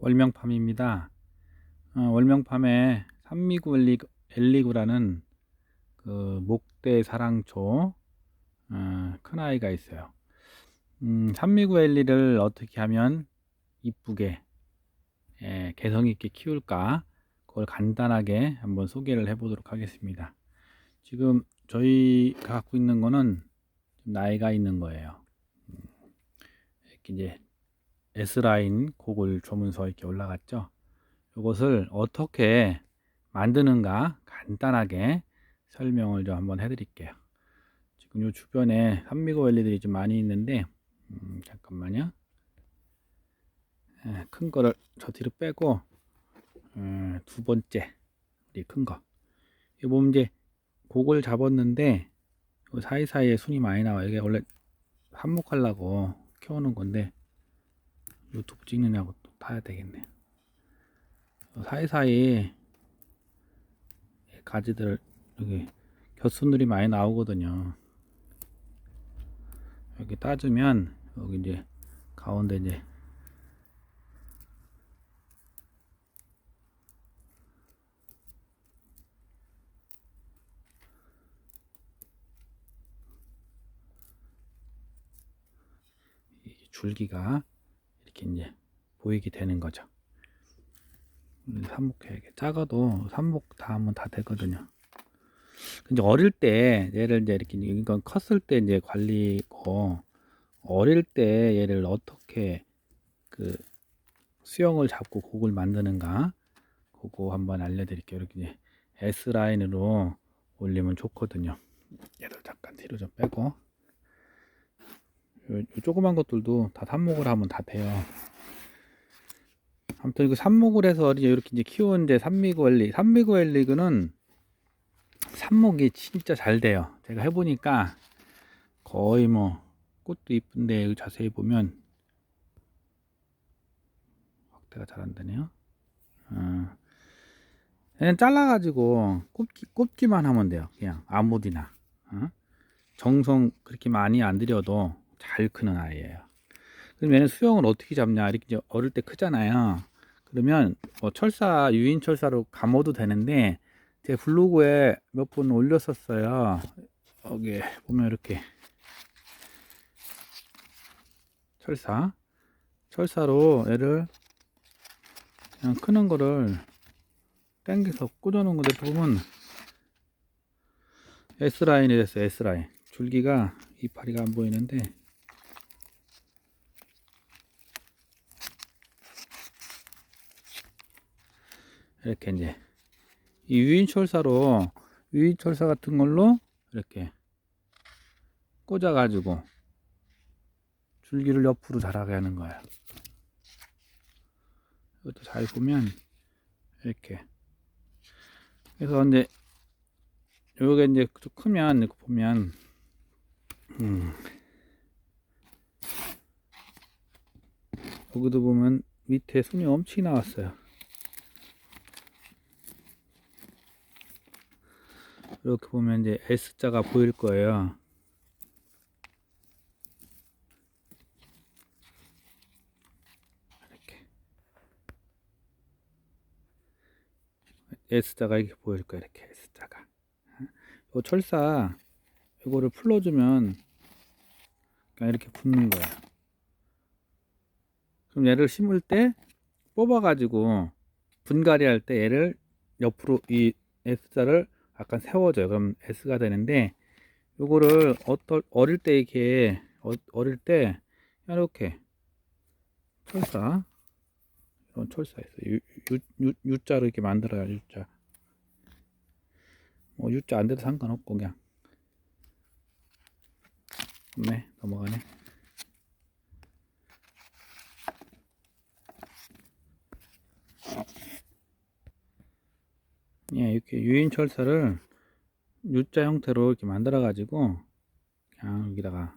월명팜입니다. 어, 월명팜에 산미구 엘리구, 엘리구라는 그 목대 사랑초 어, 큰 아이가 있어요. 음, 산미구 엘리를 어떻게 하면 이쁘게 예, 개성 있게 키울까 그걸 간단하게 한번 소개를 해보도록 하겠습니다. 지금 저희가 갖고 있는 거는 좀 나이가 있는 거예요. 음, 이렇게 이제 S라인 고글 조문서 이렇게 올라갔죠. 이것을 어떻게 만드는가 간단하게 설명을 좀 한번 해드릴게요. 지금 요 주변에 산미고 엘리들이 좀 많이 있는데 음, 잠깐만요. 에, 큰 거를 저 뒤로 빼고 음, 두 번째 우리 큰 거. 이 보면 이제 곡을 잡았는데 요 사이사이에 순이 많이 나와요. 이게 원래 한몫하려고 키워놓은 건데 유튜브 찍느냐고 또 봐야 되겠네요. 요 사이사이 가지들 여기 곁순들이 많이 나오거든요. 여기 따주면 여기 이제 가운데 이제 이 줄기가 이렇게 이제 보이게 되는 거죠. 삽목해야겠 작아도 삽목 다 하면 다 되거든요. 근데 어릴 때 얘를 이제 이렇게 이건 컸을 때 이제 관리고 어릴 때 얘를 어떻게 그 수영을 잡고 곡을 만드는가 그거 한번 알려드릴게요. 이렇게 S 라인으로 올리면 좋거든요. 얘를 잠깐 뒤로 좀 빼고 요, 요 조그만 것들도 다 삽목을 하면 다 돼요. 아무튼 이거 삽목을 해서 이렇게 이제 키운 이제 산미구엘리, 산미구엘리그는 삽목이 진짜 잘 돼요. 제가 해보니까 거의 뭐 꽃도 이쁜데 자세히 보면 확대가 잘 안 되네요. 어. 그냥 잘라가지고 꼽기, 꼽기만 하면 돼요. 그냥 아무디나. 어? 정성 그렇게 많이 안 들여도 잘 크는 아이예요. 그럼 얘는 수영을 어떻게 잡냐? 이렇게 이제 어릴 때 크잖아요. 그러면 뭐 철사 유인 철사로 감아도 되는데 제 블로그에 몇 번 올렸었어요. 여기 보면 이렇게 철사 철사로 얘를 그냥 크는 거를 당겨서 꽂아 놓은 건데 보면 S라인이 됐어요. S라인 줄기가 이파리가 안 보이는데 이렇게 이제 이 유인철사로 유인철사 같은 걸로 이렇게 꽂아 가지고 줄기를 옆으로 자라게 하는 거예요. 이것도 잘 보면 이렇게 그래서 이제 요게 이제 좀 크면 이렇게 보면 음 여기도 보면 밑에 순이 엄청 나왔어요. 이렇게 보면 이제 S자가 보일 거예요. 이렇게 S자가 이렇게 보일 거예요. 이렇게 S자가. 이 철사 이거를 풀어주면 그냥 이렇게 붙는 거야. 그럼 얘를 심을 때 뽑아가지고 분갈이 할 때 얘를 옆으로 이 S자를 약간 세워져요. 그럼 S가 되는데 요거를 어떨 어릴 때 이렇게 어, 어릴 때 이렇게 철사 이런 철사 있어요. 유, 유, 유, U자로 이렇게 만들어요. U자. 뭐 U자 안 돼도 상관없고 그냥 네 넘어가네. 예, 이렇게 유인 철사를 U자 형태로 이렇게 만들어 가지고 그냥 여기다가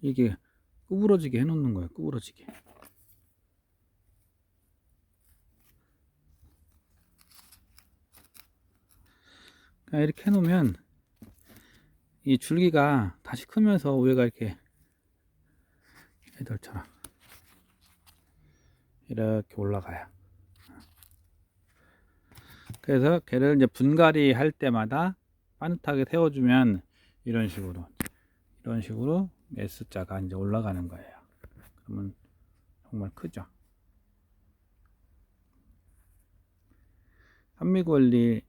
이게 구부러지게 해 놓는 거예요. 구부러지게. 그냥 이렇게 해 놓으면 이 줄기가 다시 크면서 위에가 이렇게 애들처럼 이렇게 올라가요. 그래서 걔를 이제 분갈이 할 때마다 빠듯하게 세워주면 이런 식으로 이런 식으로 S자가 이제 올라가는 거예요. 그러면 정말 크죠. 산미구원리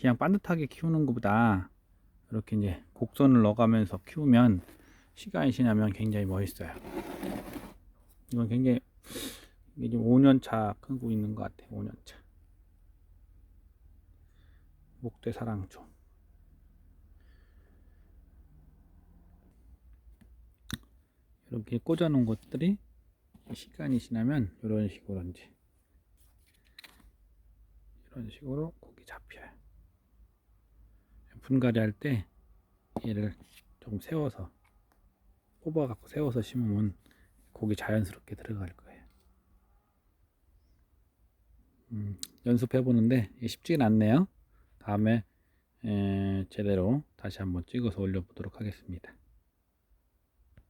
그냥 반듯하게 키우는 것보다 이렇게 이제 곡선을 넣어가면서 키우면 시간이 지나면 굉장히 멋있어요. 이건 굉장히 지금 5년 차 크고 있는 것 같아요. 5년 차. 목대 사랑초. 이렇게 꽂아놓은 것들이 시간이 지나면 이런 식으로 이제 이런 식으로 고기 잡혀요. 분갈이 할 때 얘를 좀 세워서 뽑아 갖고 세워서 심으면 고기 자연스럽게 들어갈 거예요. 음, 연습해 보는데 쉽지는 않네요. 다음에 에, 제대로 다시 한번 찍어서 올려보도록 하겠습니다.